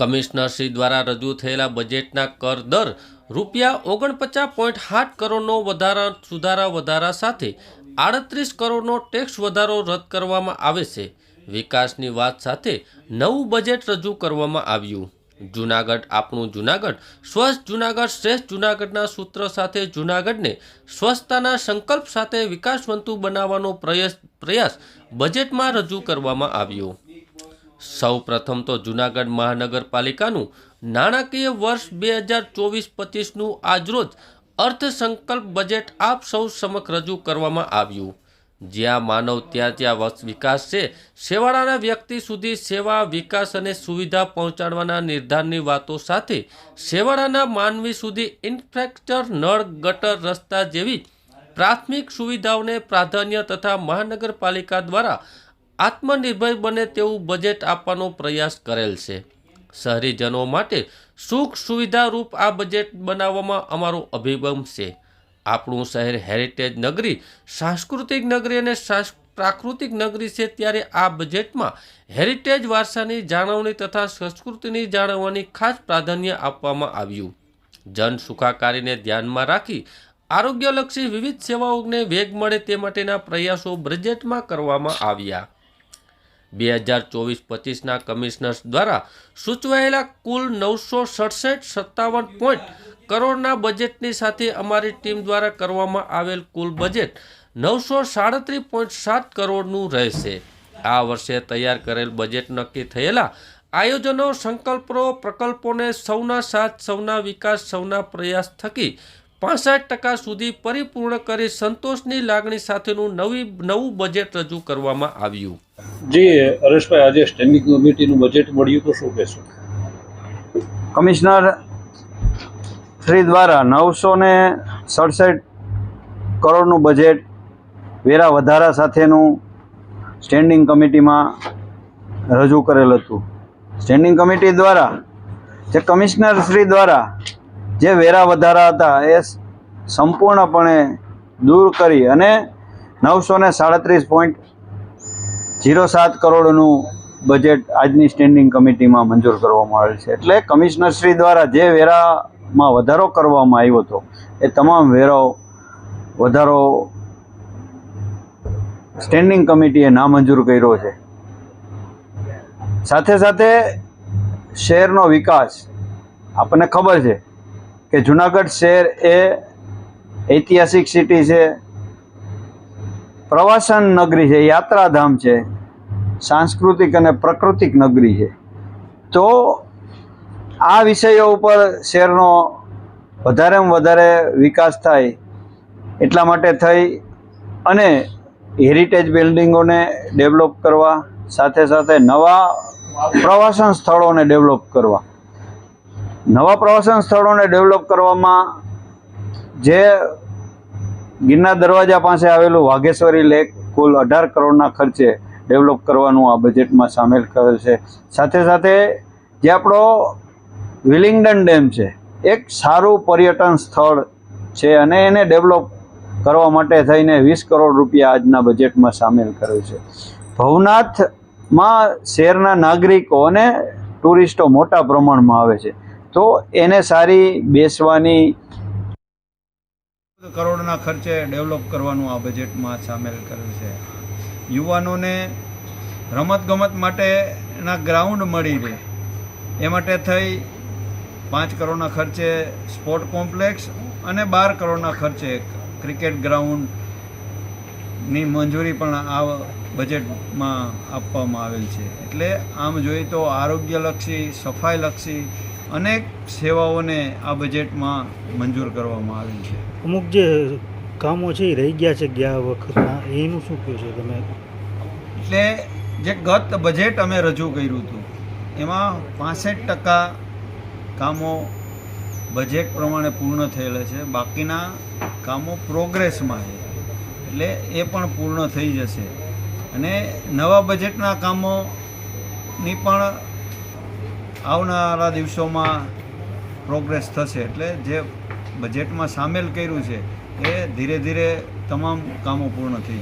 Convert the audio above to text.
કમિશનરશ્રી દ્વારા રજૂ થયેલા બજેટના કર દર રૂપિયા ઓગણપચાસ પોઈન્ટ સાત કરોડનો વધારા, સુધારા વધારા સાથે આડત્રીસ કરોડનો ટેક્સ વધારો રદ કરવામાં આવે છે. વિકાસની વાત સાથે નવું બજેટ રજૂ કરવામાં આવ્યું. જુનાગઢ આપણું જુનાગઢ સ્વચ્છ જુનાગઢ, શ્રેષ્ઠ જુનાગઢના સૂત્ર સાથે જુનાગઢને સ્વચ્છતાના સંકલ્પ સાથે વિકાસવંતુ બનાવવાનો પ્રયાસ પ્રયાસ બજેટમાં રજૂ કરવામાં આવ્યો. સૌ પ્રથમ તો જુનાગઢ મહાનગરપાલિકાનું નાણાકીય વર્ષ બે હજાર ચોવીસ પચીસનું આજરોજ અર્થસંકલ્પ બજેટ આપ સૌ સમક્ષ રજૂ કરવામાં આવ્યું. જ્યાં માનવ ત્યાં ત્યાં વિકાસ છે. છેવાડાના વ્યક્તિ સુધી સેવા, વિકાસ અને સુવિધા પહોંચાડવાના નિર્ધારની વાતો સાથે છેવાડાના માનવી સુધી ઇન્ફ્રાસ્ટ્રક્ચર, નળ, ગટર, રસ્તા જેવી પ્રાથમિક સુવિધાઓને પ્રાધાન્ય તથા મહાનગરપાલિકા દ્વારા આત્મનિર્ભર બને તેવું બજેટ આપવાનો પ્રયાસ કરેલ છે. શહેરીજનો માટે સુખ સુવિધારૂપ આ બજેટ બનાવવામાં અમારો અભિગમ છે. આપણું શહેર હેરિટેજ નગરી, સાંસ્કૃતિક નગરી અને પ્રાકૃતિક નગરી છે ત્યારે આ બજેટમાં હેરિટેજ વારસાની જાળવણી તથા સંસ્કૃતિની જાળવવાની ખાસ પ્રાધાન્ય આપવામાં આવ્યું. જન સુખાકારીને ધ્યાનમાં રાખી આરોગ્યલક્ષી વિવિધ સેવાઓને વેગ મળે તે માટેના પ્રયાસો બજેટમાં કરવામાં આવ્યા. બે હજાર ચોવીસ પચીસના કમિશનર્સ દ્વારા સૂચવાયેલા કુલ નવસો સડસઠ સત્તાવન પોઈન્ટ કરોડના બજેટની સાથે અમારી ટીમ દ્વારા કરવામાં આવેલ કુલ બજેટ નવસો સાડત્રીસ પોઈન્ટ સાત કરોડનું રહેશે. આ વર્ષે તૈયાર કરેલ બજેટ નક્કી થયેલા આયોજનો, સંકલ્પો, પ્રકલ્પોને સૌના સાથ, સૌના વિકાસ, સૌના પ્રયાસ થકી પાસઠ ટકા સુધી પરિપૂર્ણ કરી સંતોષની લાગણી સાથેનું નવી નવું બજેટ રજૂ કરવામાં આવ્યું. જી હરેશભાઈ આજે સ્ટેન્ડિંગ કમિટીનું બજેટ મળ્યું તો શું કહેશો? કમિશનર શ્રી દ્વારા નવસો ને સડસઠ કરોડનું બજેટ વેરા વધારા સાથેનું સ્ટેન્ડિંગ કમિટીમાં રજૂ કરેલ હતું. સ્ટેન્ડિંગ કમિટી દ્વારા જે કમિશનર શ્રી દ્વારા જે વેરા વધારા હતા એ સંપૂર્ણપણે દૂર કરી અને નવસો ને સાડત્રીસ પોઈન્ટ જીરો સાત કરોડનું બજેટ આજની સ્ટેન્ડિંગ કમિટીમાં મંજૂર કરવામાં આવેલ છે. એટલે કમિશનરશ્રી દ્વારા જે વેરામાં વધારો કરવામાં આવ્યો હતો, એ તમામ વેરાઓ વધારો સ્ટેન્ડિંગ કમિટીએ નામંજૂર કર્યો છે. સાથે સાથે શહેરનો વિકાસ, આપણને ખબર છે કે જુનાગઢ શહેર એ ઐતિહાસિક સિટી છે. પ્રવાસન નગરી છે, યાત્રાધામ છે, સાંસ્કૃતિક અને પ્રાકૃતિક નગરી છે. તો આ વિષયો ઉપર શહેરનો વધારેમાં વધારે વિકાસ થાય એટલા માટે થઈ અને હેરિટેજ બિલ્ડિંગોને ડેવલપ કરવા, સાથે સાથે નવા પ્રવાસન સ્થળોને ડેવલપ કરવા. નવા પ્રવાસન સ્થળોને ડેવલપ કરવામાં જે ગિરનાર દરવાજા પાસે આવેલું વાઘેશ્વરી લેક, કુલ અઢાર કરોડના ખર્ચે ડેવલપ કરવાનું આ બજેટમાં સામેલ કરેલ છે. સાથે સાથે જે આપણો વિલિંગડન ડેમ છે, એક સારું પર્યટન સ્થળ છે અને એને ડેવલપ કરવા માટે થઈને વીસ કરોડ રૂપિયા આજના બજેટમાં સામેલ કરેલ છે. ભવનાથમાં શહેરના નાગરિકો અને ટુરિસ્ટો મોટા પ્રમાણમાં આવે છે. તો એને સારી બેસવાની કરોડના ખર્ચે ડેવલપ કરવાનું આ બજેટમાં સામેલ કરેલ છે. યુવાનોને રમતગમત માટેના ગ્રાઉન્ડ મળી રહે. એ માટે થઈ પાંચ કરોડના ખર્ચે સ્પોર્ટ કોમ્પ્લેક્સ અને બાર કરોડના ખર્ચે ક્રિકેટ ગ્રાઉન્ડની મંજૂરી પણ આ બજેટમાં આપવામાં આવેલ છે. એટલે આમ જોઈએ તો આરોગ્યલક્ષી, સફાઈલક્ષી અનેક સેવાઓને આ બજેટમાં મંજૂર કરવામાં આવી છે. અમુક જે કામો છે એ રહી ગયા છે ગયા વખતના એનું શું કહ્યું છે તમે? એટલે જે ગત બજેટ અમે રજૂ કર્યું હતું એમાં પાસઠ ટકા કામો બજેટ પ્રમાણે પૂર્ણ થયેલા છે. બાકીના કામો પ્રોગ્રેસમાં છે. એટલે એ પણ પૂર્ણ થઈ જશે. અને નવા બજેટના કામોની પણ આવનારા દિવસોમાં પ્રોગ્રેસ થશે. એટલે જે બજેટમાં સામેલ કર્યું છે, એ ધીરે ધીરે તમામ કામો પૂર્ણ થઈ